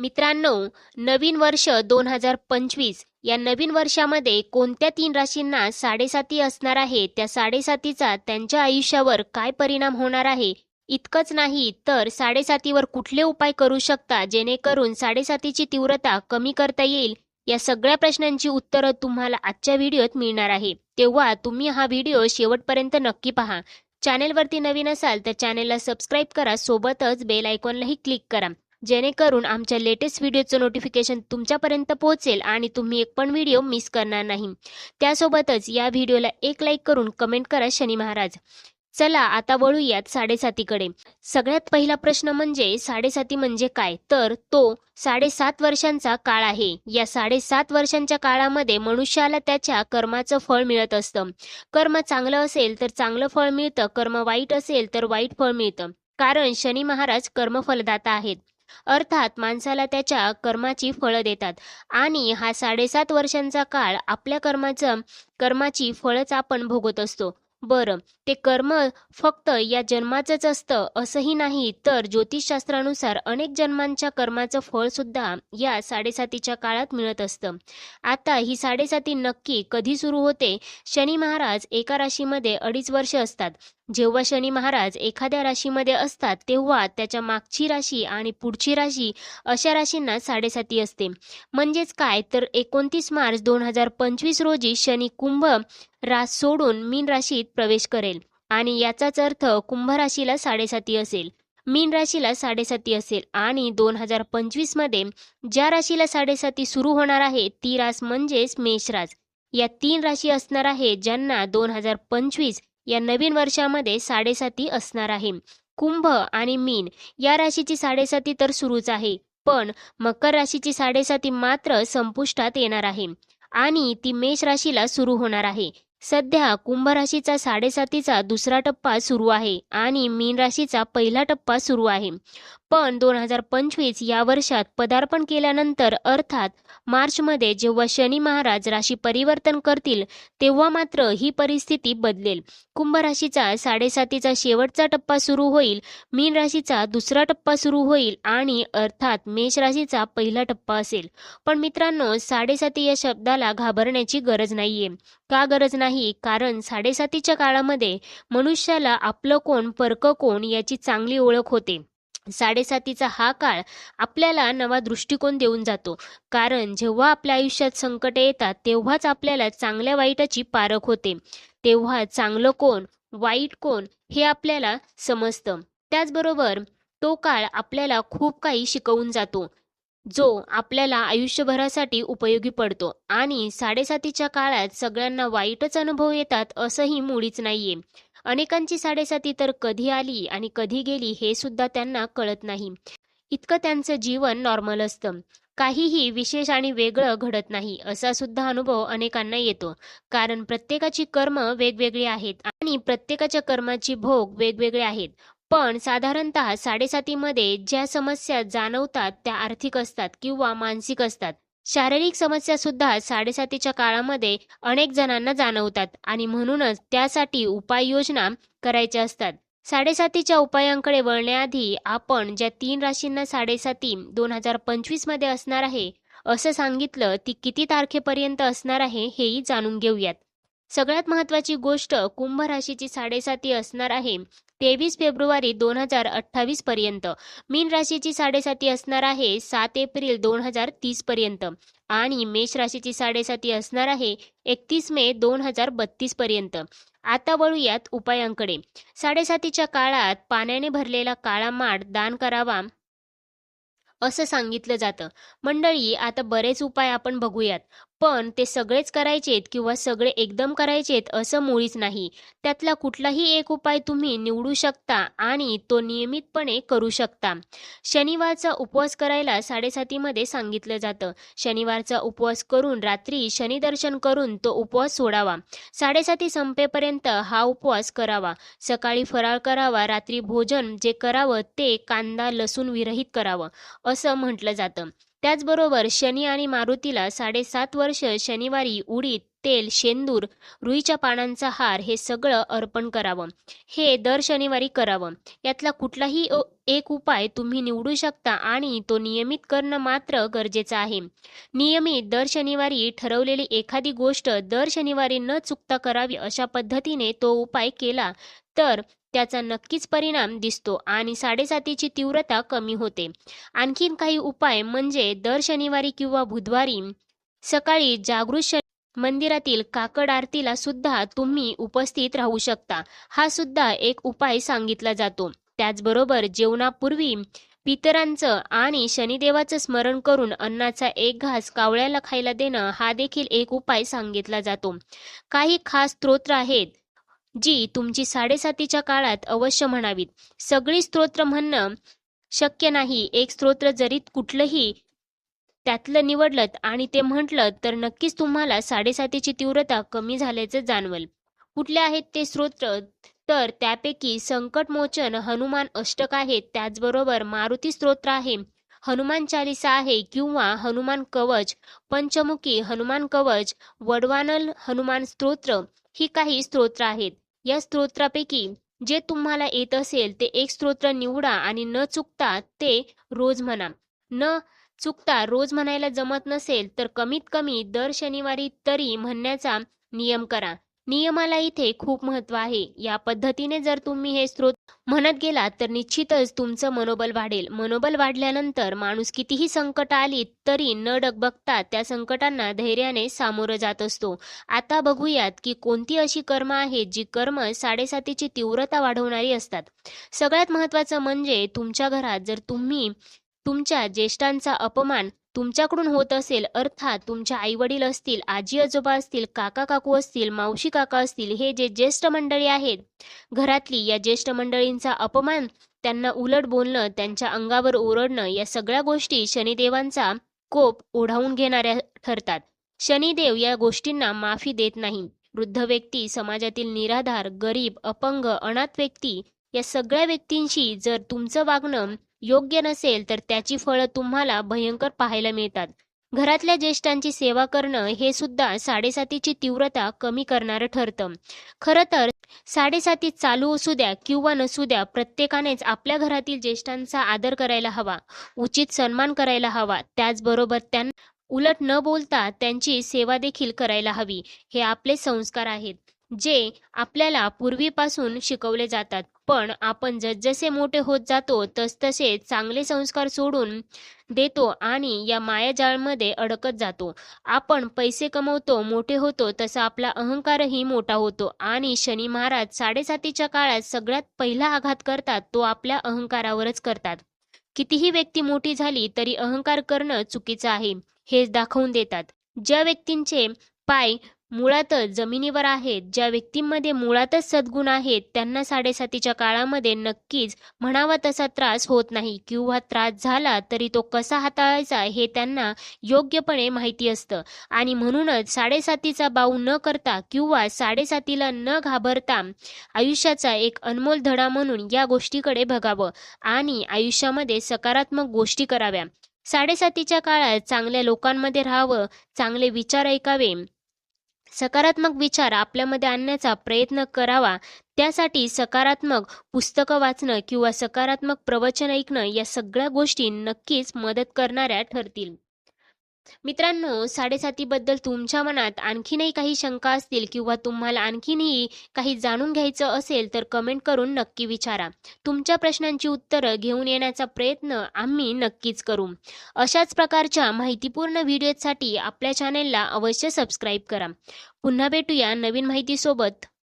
मित्रांनो नवीन वर्ष दोन हजार पंचवीस या नवीन वर्षामध्ये कोणत्या तीन राशींना साडेसाती असणार आहे? त्या साडेसातीचा त्यांच्या आयुष्यावर काय परिणाम होणार आहे? इतकंच नाही तर साडेसातीवर कुठले उपाय करू शकता जेणेकरून साडेसातीची तीव्रता कमी करता येईल? या सगळ्या प्रश्नांची उत्तरं तुम्हाला आजच्या व्हिडिओत मिळणार आहे. तेव्हा तुम्ही हा व्हिडिओ शेवटपर्यंत नक्की पहा. चॅनेलवरती नवीन असाल तर चॅनेलला सबस्क्राईब करा सोबतच बेल आयकॉनलाही क्लिक करा. जेणेकरून आमच्या लेटेस्ट व्हिडिओचं नोटिफिकेशन तुमच्यापर्यंत पोहोचेल आणि तुम्ही एक पण व्हिडिओ मिस करणार नाही. त्यासोबतच या व्हिडिओला एक लाईक करून कमेंट करा शनी महाराज. चला आता वळूयात साडेसातीकडे. सगळ्यात पहिला प्रश्न म्हणजे साडेसाती म्हणजे काय? तर तो साडेसात वर्षांचा काळ आहे. या साडेसात वर्षांच्या काळामध्ये मनुष्याला त्याच्या कर्माचं फळ मिळत असतं. कर्म चांगलं असेल तर चांगलं फळ मिळतं. कर्म वाईट असेल तर वाईट फळ मिळतं. कारण शनी महाराज कर्मफलदाता आहेत. अर्थात माणसाला त्याच्या कर्माची फळं देतात. आणि हा साडेसात वर्षांचा काळ आपल्या कर्माचं कर्माची फळच आपण भोगत असतो. बरं ते कर्म फक्त या जन्माचंच असतं असंही नाही तर ज्योतिषशास्त्रानुसार अनेक जन्मांच्या कर्माचं फळ सुद्धा या साडेसातीच्या काळात मिळत असतं. आता ही साडेसाती नक्की कधी सुरू होते? शनी महाराज एका राशीमध्ये अडीच वर्ष असतात. जेव्हा शनी महाराज एखाद्या राशीमध्ये असतात तेव्हा त्याच्या मागची राशी आणि पुढची राशी अशा राशींना साडेसाती असते. म्हणजेच काय? तर एकोणतीस मार्च दोन हजार पंचवीस रोजी शनी कुंभ रास सोडून मीन राशीत प्रवेश करेल आणि याचाच अर्थ कुंभ राशीला साडेसाती असेल. मीन राशीला साडेसाती असेल आणि दोन हजार पंचवीसमध्ये ज्या राशीला साडेसाती सुरू होणार आहे ती रास म्हणजेच मेषराज या तीन राशी असणार आहे ज्यांना दोन हजार पंचवीस या नवीन वर्षामध्ये साडेसाती असणार आहे. कुंभ आणि मीन या राशीची साडेसाती तर सुरूच आहे. पण मकर राशीची साडेसाती मात्र संपुष्टात येणार आहे. आणि ती मेष राशीला सुरू होणार आहे. सध्या कुंभ राशीचा साडेसातीचा दुसरा टप्पा सुरू आहे आणि मीन राशीचा पहिला टप्पा सुरू आहे. पण दोन हजार पंचवीस या वर्षात पदार्पण केल्यानंतर अर्थात मार्चमध्ये जेव्हा शनी महाराज राशी परिवर्तन करतील तेव्हा मात्र ही परिस्थिती बदलेल. कुंभ राशीचा साडेसातीचा शेवटचा टप्पा सुरू होईल मीन राशीचा दुसरा टप्पा सुरू होईल आणि अर्थात मेष राशीचा पहिला टप्पा असेल. पण मित्रांनो साडेसाती या शब्दाला घाबरण्याची गरज नाहीये. का गरज नाही? कारण साडेसातीच्या काळामध्ये मनुष्याला आपलं कोण परकं कोण याची चांगली ओळख होते. साडेसातीचा हा काळ आपल्याला नवा दृष्टिकोन देऊन जातो. कारण जेव्हा आपल्या आयुष्यात संकट येतात तेव्हाच आपल्याला चांगल्या वाईटाची पारख होते. तेव्हा चांगलं कोण वाईट कोण हे आपल्याला समजतं. त्याचबरोबर तो काळ आपल्याला खूप काही शिकवून जातो जो आपल्याला आयुष्यभरासाठी उपयोगी पडतो. आणि साडेसातीच्या काळात सगळ्यांना वाईटच अनुभव येतात असंही मुळीच नाहीये. अनेकांची साडेसाती तर कधी आली आणि कधी गेली हे सुद्धा त्यांना कळत नाही. इतकं त्यांचं जीवन नॉर्मल असतं. काहीही विशेष आणि वेगळं घडत नाही असा सुद्धा अनुभव अनेकांना येतो. कारण प्रत्येकाची कर्म वेगवेगळी आहेत आणि प्रत्येकाच्या कर्माची भोग वेगवेगळे आहेत. पण साधारणतः साडेसातीमध्ये ज्या समस्या जाणवतात त्या आर्थिक असतात किंवा मानसिक असतात. शारीरिक समस्या सुद्धा साडेसातीच्या काळामध्ये अनेक जणांना जाणवतात आणि म्हणूनच त्यासाठी उपाययोजना करायच्या असतात. साडेसातीच्या उपायांकडे वळण्याआधी आपण ज्या तीन राशींना साडेसाती दोन हजार पंचवीसमध्ये असणार आहे असं सांगितलं ती किती तारखेपर्यंत असणार आहे हेही जाणून घेऊयात. सगळ्यात महत्वाची गोष्ट कुंभ राशीची साडेसाती असणार आहे तेवीस फेब्रुवारी दोन हजार अठ्ठावीस पर्यंत. मीन राशीची साडेसाती असणार आहे सात एप्रिल दोन हजार तीस पर्यंत. आणि मेष राशीची साडेसाती असणार आहे एकतीस मे दोन हजार बत्तीस पर्यंत. आता वळूयात उपायांकडे. साडेसातीच्या काळात पाण्याने भरलेला काळा माठ दान करावा असं सांगितलं जातं. मंडळी आता बरेच उपाय आपण बघूयात. पण ते सगळेच करायचेत किंवा सगळे एकदम करायचेत असं मुळीच नाही. त्यातला कुठलाही एक उपाय तुम्ही निवडू शकता आणि तो नियमितपणे करू शकता. शनिवारचा उपवास करायला साडेसातीमध्ये सांगितलं जातं. शनिवारचा उपवास करून रात्री शनिदर्शन करून तो उपवास सोडावा. साडेसाती संपेपर्यंत हा उपवास करावा. सकाळी फराळ करावा रात्री भोजन जे करावं ते कांदा लसूण विरहित करावं असं म्हटलं जातं. त्याचबरोबर शनी आणि मारुतीला साडेसात वर्ष शनिवारी उडीद तेल शेंदूर रुईच्या पानांचा हार हे सगळं अर्पण करावं. हे दर शनिवारी करावं. यातला कुठलाही एक उपाय तुम्ही निवडू शकता आणि तो नियमित करणं मात्र गरजेचं आहे. नियमित दर शनिवारी ठरवलेली एखादी गोष्ट दर शनिवारी न चुकता करावी अशा पद्धतीने तो उपाय केला तर त्याचा नक्कीच परिणाम दिसतो आणि साडेसातीची तीव्रता कमी होते. आणखीन काही उपाय म्हणजे दर शनिवारी किंवा बुधवारी सकाळी जागृत शन मंदिरातील काकड आरतीला सुद्धा तुम्ही उपस्थित राहू शकता. हा सुद्धा एक उपाय सांगितला जातो. त्याचबरोबर जेवणापूर्वी पितरांचं आणि शनिदेवाचं स्मरण करून अन्नाचा एक घास कावळ्याला खायला देणं हा देखील एक उपाय सांगितला जातो. काही खास स्तोत्र आहेत. जी तुमची साडेसातीच्या काळात अवश्य म्हणावीत. सगळी स्तोत्र म्हणणं शक्य नाही. एक स्तोत्र जरी कुठलंही त्यातलं निवडलं आणि ते म्हटलं तर नक्कीच तुम्हाला साडेसातीची तीव्रता कमी झाल्याचं जाणवल. कुठले आहेत ते स्तोत्र? तर त्यापैकी संकटमोचन हनुमान अष्टक आहे त्याचबरोबर मारुती स्तोत्र आहे. हनुमान चालिसा आहे किंवा हनुमान कवच पंचमुखी हनुमान कवच वडवानल हनुमान स्तोत्र ही काही स्तोत्र आहेत. या स्तोत्रापैकी जे तुम्हाला येत असेल ते एक स्तोत्र निवडा आणि न चुकता ते रोज म्हणा. न चुकता रोज म्हणायला जमत नसेल तर कमीत कमी दर शनिवारी तरी म्हणण्याचा नियम करा. नियमाला इथे खूप महत्त्व आहे. या पद्धतीने जर तुम्ही हे स्रोत म्हणत गेलात तर निश्चितच तुमचं मनोबल वाढेल. मनोबल वाढल्यानंतर माणूस कितीही संकट आली तरी न डगबगता त्या संकटांना धैर्याने सामोरं जात असतो. आता बघूयात की कोणती अशी कर्म आहेत जी कर्म साडेसातीची तीव्रता वाढवणारी असतात. सगळ्यात महत्त्वाचं म्हणजे तुमच्या घरात जर तुम्ही तुमच्या ज्येष्ठांचा अपमान तुमच्याकडून होत असेल अर्थात तुमच्या आईवडील असतील आजी आजोबा असतील काका काकू असतील मावशी काका असतील हे जे ज्येष्ठ मंडळी आहेत घरातली या ज्येष्ठ मंडळींचा अपमान त्यांना उलट बोलणं त्यांच्या अंगावर ओरडणं या सगळ्या गोष्टी शनिदेवांचा कोप ओढावून घेणाऱ्या ठरतात. शनिदेव या गोष्टींना माफी देत नाही. वृद्ध व्यक्ती समाजातील निराधार गरीब अपंग अनाथ व्यक्ती या सगळ्या व्यक्तींशी जर तुमचं वागणं योग्य नसेल तर त्याची फळं तुम्हाला भयंकर पाहायला मिळतात. घरातल्या ज्येष्ठांची सेवा करणं हे सुद्धा साडेसातीची तीव्रता कमी करणारं ठरतं. खरं तर साडेसाती चालू असू द्या किंवा नसू द्या प्रत्येकानेच आपल्या घरातील ज्येष्ठांचा आदर करायला हवा उचित सन्मान करायला हवा त्याचबरोबर त्यांना उलट न बोलता त्यांची सेवा देखील करायला हवी हे आपले संस्कार आहेत जे आपल्याला पूर्वीपासून शिकवले जातात. पण आपण जसजसे मोठे होत जातो तसतसे चांगले संस्कार सोडून देतो आणि या मायाजाळमध्ये अडकत जातो. आपण पैसे कमवतो मोठे होतो तसा आपला अहंकारही मोठा होतो आणि शनी महाराज साडेसातीच्या काळात सगळ्यात पहिला आघात करतात तो आपल्या अहंकारावरच करतात. कितीही व्यक्ती मोठी झाली तरी अहंकार करणं चुकीचं आहे हेच दाखवून देतात. ज्या व्यक्तींचे पाय मुळातच जमिनीवर आहेत ज्या व्यक्तींमध्ये मुळातच सद्गुण आहेत त्यांना साडेसातीच्या काळामध्ये नक्कीच म्हणावा तसा त्रास होत नाही. किंवा त्रास झाला तरी तो कसा हाताळायचा हे त्यांना योग्यपणे माहिती असतं. आणि म्हणूनच साडेसातीचा बाऊ न करता किंवा साडेसातीला न घाबरता आयुष्याचा एक अनमोल धडा म्हणून या गोष्टीकडे बघावं आणि आयुष्यामध्ये सकारात्मक गोष्टी कराव्या. साडेसातीच्या काळात चांगल्या लोकांमध्ये राहावं चांगले विचार ऐकावे सकारात्मक विचार आपल्यामध्ये आणण्याचा प्रयत्न करावा. त्यासाठी सकारात्मक पुस्तकं वाचणं किंवा सकारात्मक प्रवचन ऐकणं या सगळ्या गोष्टी नक्कीच मदत करणाऱ्या ठरतील. मित्रांनो साडेसातीबद्दल तुमच्या मनात आणखीनही काही शंका असतील किंवा तुम्हाला आणखीनही काही जाणून घ्यायचं असेल तर कमेंट करून नक्की विचारा. तुमच्या प्रश्नांची उत्तरं घेऊन येण्याचा प्रयत्न आम्ही नक्कीच करू. अशाच प्रकारच्या माहितीपूर्ण व्हिडिओसाठी आपल्या चॅनेलला अवश्य सबस्क्राईब करा. पुन्हा भेटूया नवीन माहितीसोबत.